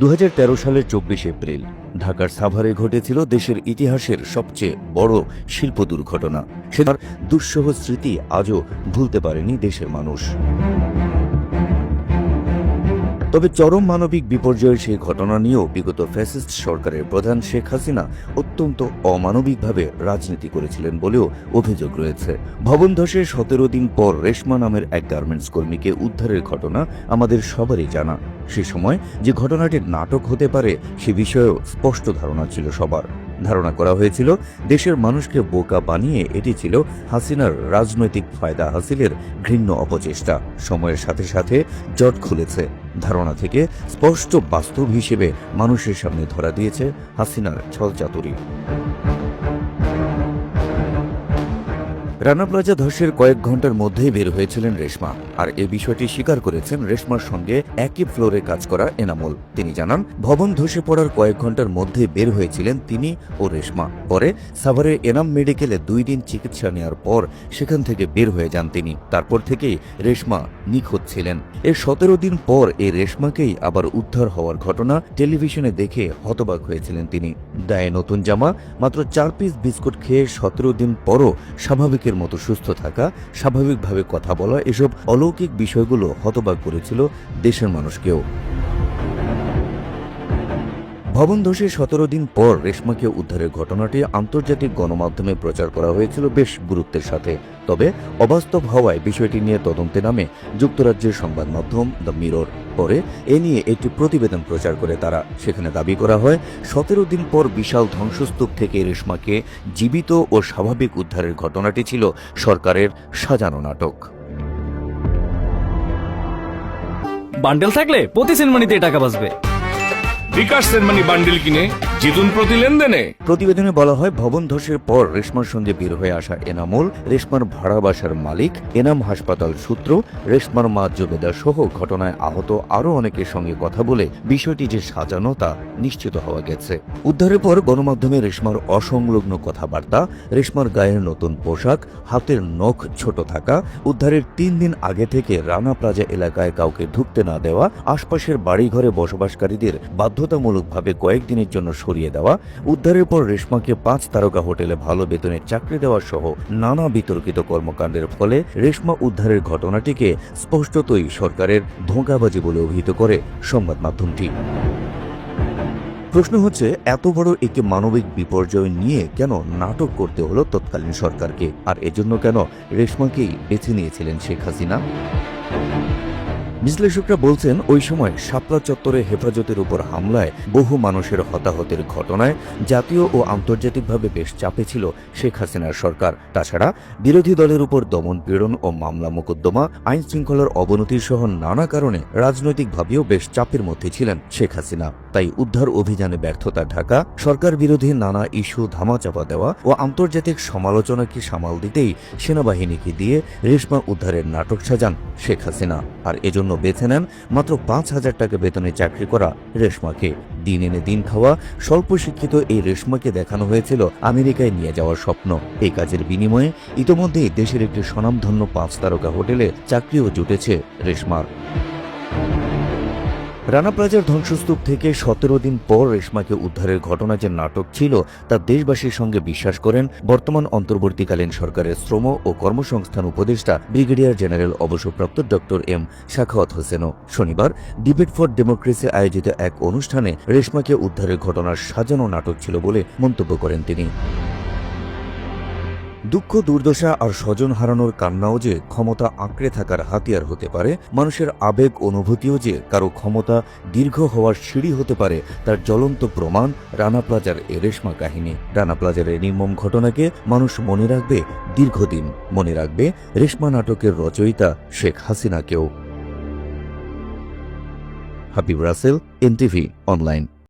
দু হাজার তেরো সালের চব্বিশ এপ্রিল, ঢাকার সাভারে ঘটেছিল দেশের ইতিহাসের সবচেয়ে বড় শিল্প দুর্ঘটনা। সে দুঃসহ স্মৃতি আজও ভুলতে পারেনি দেশের মানুষ। তবে চরম মানবিক বিপর্যয়ের সেই ঘটনা নিয়েও বিগত ফ্যাসিস্ট সরকারের প্রধান শেখ হাসিনা অত্যন্ত অমানবিকভাবে রাজনীতি করেছিলেন বলেও অভিযোগ রয়েছে। ভবন ধসের সতেরো দিন পর রেশমা নামের এক গার্মেন্টস কর্মীকে উদ্ধারের ঘটনা আমাদের সবারই জানা। সে সময় যে ঘটনাটির নাটক হতে পারে সে বিষয়েও স্পষ্ট ধারণা ছিল সবার। ধারণা করা হয়েছিল, দেশের মানুষকে বোকা বানিয়ে এটি ছিল হাসিনার রাজনৈতিক ফায়দা হাসিলের ঘৃণ্য অপচেষ্টা। সময়ের সাথে সাথে জট খুলেছে। ধারণা থেকে স্পষ্ট বাস্তব হিসেবে মানুষের সামনে ধরা দিয়েছে হাসিনার ছল ছলচাতুরি। রানা প্লাজা ধসের কয়েক ঘণ্টার মধ্যেই বের হয়েছিলেন রেশমা, আর এ বিষয়টি স্বীকার করেছেন রেশমার সঙ্গে একই ফ্লোরে কাজ করা এনামুল। তিনি জানান, ভবন ধসে পড়ার কয়েক ঘণ্টার মধ্যে বের হয়েছিলেন তিনি ও রেশমা। পরে সাভারের এনাম মেডিকেলে দুই দিন চিকিৎসা নেওয়ার পর সেখান থেকে বের হয়ে যান তিনি। তারপর থেকেই রেশমা নিখোঁজ ছিলেন। এর সতেরো দিন পর এই রেশমাকেই আবার উদ্ধার হওয়ার ঘটনা টেলিভিশনে দেখে হতবাক হয়েছিলেন তিনি। দায়ে নতুন জামা, মাত্র চার পিস বিস্কুট খেয়ে সতেরো দিন পরও স্বাভাবিকের মতো সুস্থ থাকা স্বাভাবিকভাবে কথা বলা এসব অলৌকিক বিষয়গুলো হতবাক করেছিল দেশের মানুষকেও। ভবন ধসের সতেরো দিন পর রেশমাকে উদ্ধারের ঘটনাটি আন্তর্জাতিক গণমাধ্যমে প্রচার করা হয়েছিল বেশ গুরুত্বের সাথে। তবে অবাস্তব হওয়ায় বিষয়টি নিয়ে তদন্তে নামে যুক্তরাজ্যের সংবাদ মাধ্যম দ্য মিরর। পরে এ নিয়ে একটি প্রতিবেদন প্রচার করে তারা। সেখানে দাবি করা হয়, সতেরো দিন পর বিশাল ধ্বংসস্তূপ থেকে রেশমাকে জীবিত ও স্বাভাবিক উদ্ধারের ঘটনাটি ছিল সরকারের সাজানো নাটক। বান্ডেল থাকলে প্রতি সেনমানিতে টাকা বাঁচবে। বিকাশ বান্ডিল কিনে জিতুন প্রতি লেনদেনে। প্রতিবেদনে বলা হয়, ভবন ধসের পর রেশমার সঙ্গে বের হয়ে আসা এনামুল, রেশমার ভাড়া বাসার মালিক, এনাম হাসপাতাল সূত্র, রেশমার মা জবেদা সহ ঘটনায় আহত অনেকের সঙ্গে কথা বলে বিষয়টি যে সাজানো তা নিশ্চিত হওয়া গেছে। উদ্ধারের পর গণমাধ্যমে রেশমার অসংলগ্ন কথাবার্তা, রেশমার গায়ের নতুন পোশাক, হাতের নখ ছোট থাকা, উদ্ধারের তিন দিন আগে থেকে রানা প্লাজা এলাকায় কাউকে ঢুকতে না দেওয়া, আশপাশের বাড়িঘরে বসবাসকারীদের বাধ্যতামূলকভাবে কয়েকদিনের জন্য সরিয়ে দেওয়া, উদ্ধারের পর রেশমাকে পাঁচ তারকা হোটেলে ভালো বেতনে চাকরি দেওয়া সহ নানা বিতর্কিত কর্মকাণ্ডের ফলে রেশমা উদ্ধারের ঘটনাটিকে স্পষ্টতই সরকারের ধোঁকাবাজি বলে অভিহিত করে সংবাদ মাধ্যমটি। প্রশ্ন হচ্ছে, এত বড় একটি মানবিক বিপর্যয় নিয়ে কেন নাটক করতে হলো তৎকালীন সরকারকে? আর এজন্য কেন রেশমাকেই বেছে নিয়েছিলেন শেখ হাসিনা? বিশ্লেষকরা বলছেন, ওই সময় শাপলা চত্বরে হেফাজতের উপর হামলায় বহু মানুষের হতাহতের ঘটনায় জাতীয় ও আন্তর্জাতিকভাবে বেশ চাপে ছিল শেখ হাসিনার সরকার। তাছাড়া বিরোধী দলের উপর দমন পীড়ন ও মামলা মোকদ্দমা আইন শৃঙ্খলার অবনতি সহ নানা কারণে রাজনৈতিকভাবেও বেশ চাপের মধ্যে ছিলেন শেখ হাসিনা। তাই উদ্ধার অভিযানে ব্যর্থতা ঢাকা, সরকার বিরোধী নানা ইস্যু ধামাচাপা দেওয়া ও আন্তর্জাতিক সমালোচনাকে সামাল দিতেই সেনাবাহিনীকে দিয়ে রেশমা উদ্ধারের নাটক সাজান শেখ হাসিনা। আর এজন্য বেছে নেন মাত্র পাঁচ হাজার টাকা বেতনে চাকরি করা রেশমাকে। দিন এনে দিন খাওয়া, স্বল্প শিক্ষিত এই রেশমাকে দেখানো হয়েছিল আমেরিকায় নিয়ে যাওয়ার স্বপ্ন। এই কাজের বিনিময়ে ইতোমধ্যেই দেশের একটি স্বনামধন্য পাঁচ তারকা হোটেলে চাকরিও জুটেছে রেশমার। রানা প্লাজার ধ্বংসস্তূপ থেকে সতেরো দিন পর রেশমাকে উদ্ধারের ঘটনা যে নাটক ছিল, তা দেশবাসীর সঙ্গে বিশ্বাস করেন বর্তমান অন্তর্বর্তীকালীন সরকারের শ্রম ও কর্মসংস্থান উপদেষ্টা ব্রিগেডিয়ার জেনারেল অবসরপ্রাপ্ত ডক্টর এম শাখাওয়াত হোসেনও। শনিবার, ডিবেট ফর ডেমোক্রেসি আয়োজিত এক অনুষ্ঠানে রেশমাকে উদ্ধারের ঘটনার সাজানো নাটক ছিল বলে মন্তব্য করেন তিনি। দুঃখ, দুর্দশা আর স্বজন হারানোর কান্নাও যে ক্ষমতা আঁকড়ে থাকার হাতিয়ার হতে পারে, মানুষের আবেগ অনুভূতিও যে কারও ক্ষমতা দীর্ঘ হওয়ার সিঁড়ি হতে পারে, তার জ্বলন্ত প্রমাণ রানা প্লাজার এ রেশমা কাহিনী। রানা প্লাজার নির্মম ঘটনাকে মানুষ মনে রাখবে, দীর্ঘদিন মনে রাখবে রেশমা নাটকের রচয়িতা Sheikh হাসিনাকেও। Habib Russel, NTV, online.